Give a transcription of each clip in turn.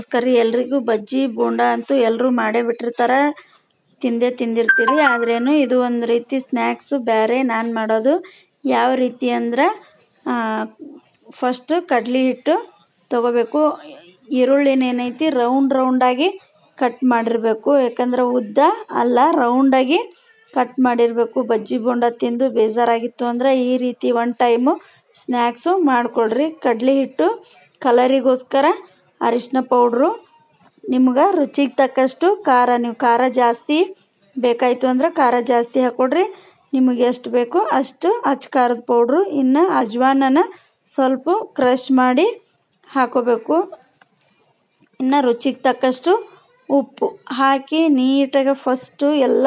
ನಮಸ್ಕಾರ ರೀ ಎಲ್ರಿಗೂ ಬಜ್ಜಿ, ಬೋಂಡ ಅಂತೂ ಎಲ್ಲರೂ ಮಾಡೇ ಬಿಟ್ಟಿರ್ತಾರೆ. ತಿಂದೇ ತಿಂದಿರ್ತೀರಿ. ಆದ್ರೇನು ಇದು ಒಂದು ರೀತಿ ಸ್ನ್ಯಾಕ್ಸು ಬೇರೆ ನಾನು ಮಾಡೋದು. ಯಾವ ರೀತಿ ಅಂದ್ರೆ ಫಸ್ಟು ಕಡ್ಲೆ ಹಿಟ್ಟು ತೊಗೋಬೇಕು. ಈರುಳ್ಳಿ ಏನೈತಿ ರೌಂಡ್ ರೌಂಡಾಗಿ ಕಟ್ ಮಾಡಿರಬೇಕು. ಯಾಕಂದ್ರೆ ಉದ್ದ ಅಲ್ಲ ರೌಂಡಾಗಿ ಕಟ್ ಮಾಡಿರಬೇಕು. ಬಜ್ಜಿ, ಬೋಂಡ ತಿಂದು ಬೇಜಾರಾಗಿತ್ತು ಅಂದ್ರೆ ಈ ರೀತಿ ಒನ್ ಟೈಮು ಸ್ನ್ಯಾಕ್ಸು ಮಾಡಿಕೊಡ್ರಿ. ಕಡ್ಲೆ ಹಿಟ್ಟು ಕಲರಿಗೋಸ್ಕರ ಅರಿಶಿನ ಪೌಡ್ರು. ನಿಮ್ಗೆ ರುಚಿಗೆ ತಕ್ಕಷ್ಟು ಖಾರ, ನೀವು ಖಾರ ಜಾಸ್ತಿ ಬೇಕಾಯಿತು ಅಂದ್ರೆ ಖಾರ ಜಾಸ್ತಿ ಹಾಕ್ಕೊಡ್ರಿ ನಿಮಗೆ ಎಷ್ಟು ಬೇಕೋ ಅಷ್ಟು ಅಚ್ಚ ಖಾರದ ಪೌಡ್ರು, ಇನ್ನು ಅಜ್ವಾನನ ಸ್ವಲ್ಪ ಕ್ರಷ್ ಮಾಡಿ ಹಾಕೋಬೇಕು. ಇನ್ನು ರುಚಿಗೆ ತಕ್ಕಷ್ಟು ಉಪ್ಪು ಹಾಕಿ ನೀಟಾಗಿ ಫಸ್ಟು ಎಲ್ಲ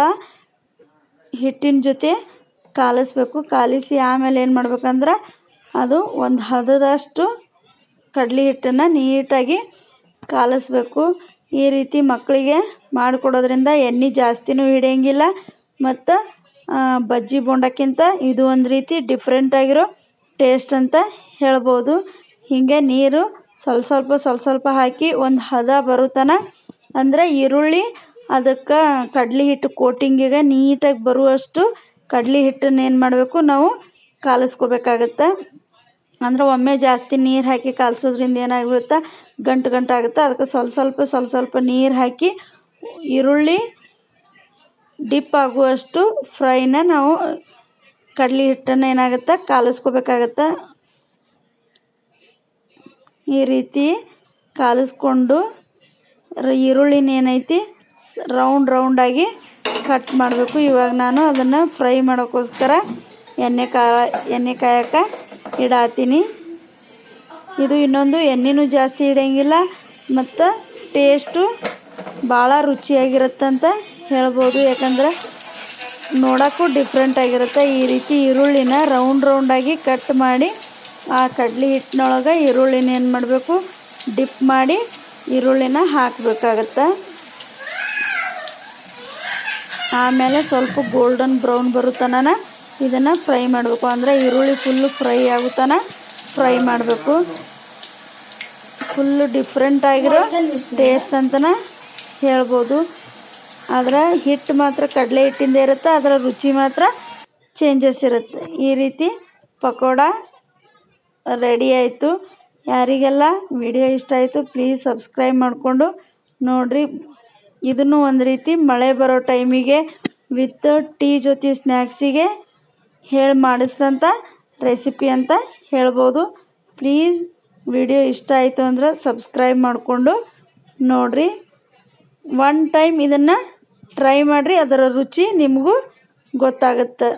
ಹಿಟ್ಟಿನ ಜೊತೆ ಕಾಲಿಸ್ಬೇಕು. ಕಾಲಿಸಿ ಆಮೇಲೆ ಏನು ಮಾಡ್ಬೇಕಂದ್ರೆ ಅದು ಒಂದು ಹದದಷ್ಟು ಕಡ್ಲೆ ಹಿಟ್ಟನ್ನು ನೀಟಾಗಿ ಕಾಲಿಸ್ಬೇಕು. ಈ ರೀತಿ ಮಕ್ಕಳಿಗೆ ಮಾಡಿಕೊಡೋದ್ರಿಂದ ಎಣ್ಣೆ ಜಾಸ್ತಿನೂ ಹಿಡಿಯೋಂಗಿಲ್ಲ ಮತ್ತು ಬಜ್ಜಿ ಬೋಂಡಕ್ಕಿಂತ ಇದು ಒಂದು ರೀತಿ ಡಿಫ್ರೆಂಟ್ ಆಗಿರೋ ಟೇಸ್ಟ್ ಅಂತ ಹೇಳ್ಬೋದು. ಹೀಗೆ ನೀರು ಸ್ವಲ್ಪ ಸ್ವಲ್ಪ ಸ್ವಲ್ಪ ಸ್ವಲ್ಪ ಹಾಕಿ ಒಂದು ಹದ ಬರುತ್ತನ ಅಂದರೆ ಈರುಳ್ಳಿ ಅದಕ್ಕೆ ಕಡ್ಲೆ ಹಿಟ್ಟು ಕೋಟಿಂಗಿಗೆ ನೀಟಾಗಿ ಬರುವಷ್ಟು ಕಡ್ಲೆ ಹಿಟ್ಟನ್ನ ಏನು ಮಾಡಬೇಕು ನಾವು ಕಾಲಿಸ್ಕೋಬೇಕಾಗತ್ತೆ. ಅಂದ್ರೆ ಒಮ್ಮೆ ಜಾಸ್ತಿ ನೀರು ಹಾಕಿ ಕಾಲ್ಸೋದ್ರಿಂದ ಏನಾಗ್ಬಿಡುತ್ತೆ ಗಂಟು ಗಂಟು ಆಗುತ್ತೆ. ಅದಕ್ಕೆ ಸ್ವಲ್ಪ ಸ್ವಲ್ಪ ಸ್ವಲ್ಪ ಸ್ವಲ್ಪ ನೀರು ಹಾಕಿ ಈರುಳ್ಳಿ ಡಿಪ್ ಆಗುವಷ್ಟು ಫ್ರೈನ ನಾವು ಕಡ್ಲೆ ಹಿಟ್ಟನ್ನು ಏನಾಗುತ್ತೆ? ಕಾಲಿಸ್ಕೋಬೇಕಾಗತ್ತೆ. ಈ ರೀತಿ ಕಾಲಿಸ್ಕೊಂಡು ಈರುಳ್ಳಿನ ಏನೈತಿ? ರೌಂಡ್ ರೌಂಡಾಗಿ ಕಟ್ ಮಾಡಬೇಕು. ಇವಾಗ ನಾನು ಅದನ್ನು ಫ್ರೈ ಮಾಡೋಕ್ಕೋಸ್ಕರ ಎಣ್ಣೆ ಕಾ ಎಣ್ಣೆ ಕಾಯಕ್ಕೆ ಇಡಾತೀನಿ. ಇದು ಇನ್ನೊಂದು ಎಣ್ಣೆನೂ ಜಾಸ್ತಿ ಇಡೋಂಗಿಲ್ಲ, ಮತ್ತು ಟೇಸ್ಟು ಭಾಳ ರುಚಿಯಾಗಿರುತ್ತಂತ ಹೇಳ್ಬೋದು. ಯಾಕಂದ್ರೆ ನೋಡೋಕ್ಕೂ ಡಿಫ್ರೆಂಟ್ ಆಗಿರುತ್ತೆ. ಈ ರೀತಿ ಈರುಳ್ಳಿನ ರೌಂಡ್ ರೌಂಡಾಗಿ ಕಟ್ ಮಾಡಿ, ಆ ಕಡ್ಲಿ ಹಿಟ್ಟಿನೊಳಗೆ ಈರುಳ್ಳಿನ ಏನು ಮಾಡಬೇಕು? ಡಿಪ್ ಮಾಡಿ ಈರುಳ್ಳಿನ ಹಾಕಬೇಕಾಗತ್ತೆ. ಆಮೇಲೆ ಸ್ವಲ್ಪ ಗೋಲ್ಡನ್ ಬ್ರೌನ್ ಬರುತ್ತನ ಇದನ್ನು ಫ್ರೈ ಮಾಡಬೇಕು. ಅಂದರೆ ಈರುಳ್ಳಿ ಫುಲ್ಲು ಫ್ರೈ ಆಗುತ್ತಾನ ಫ್ರೈ ಮಾಡಬೇಕು. ಫುಲ್ಲು ಡಿಫ್ರೆಂಟ್ ಆಗಿರೋ ಟೇಸ್ಟ್ ಅಂತಲೇ ಹೇಳ್ಬೋದು. ಆದರೆ ಹಿಟ್ಟು ಮಾತ್ರ ಕಡಲೆ ಹಿಟ್ಟಿಂದ ಇರುತ್ತೆ, ಅದರ ರುಚಿ ಮಾತ್ರ ಚೇಂಜಸ್ ಇರುತ್ತೆ. ಈ ರೀತಿ ಪಕೋಡ ರೆಡಿ ಆಯಿತು. ಯಾರಿಗೆಲ್ಲ ವಿಡಿಯೋ ಇಷ್ಟ ಆಯಿತು ಪ್ಲೀಸ್ ಸಬ್ಸ್ಕ್ರೈಬ್ ಮಾಡಿಕೊಂಡು ನೋಡಿರಿ. ಇದನ್ನು ಒಂದು ರೀತಿ ಮಳೆ ಬರೋ ಟೈಮಿಗೆ ವಿತ್ ಟೀ ಜೊತೆ ಸ್ನ್ಯಾಕ್ಸಿಗೆ ಹೇಳಿ ಮಾಡಿಸಿದಂಥ ರೆಸಿಪಿ ಅಂತ ಹೇಳ್ಬೋದು. ಪ್ಲೀಸ್ ವಿಡಿಯೋ ಇಷ್ಟ ಆಯಿತು ಅಂದ್ರೆ ಸಬ್ಸ್ಕ್ರೈಬ್ ಮಾಡಿಕೊಂಡು ನೋಡಿರಿ. ಒನ್ ಟೈಮ್ ಇದನ್ನು ಟ್ರೈ ಮಾಡಿರಿ, ಅದರ ರುಚಿ ನಿಮಗೂ ಗೊತ್ತಾಗುತ್ತೆ.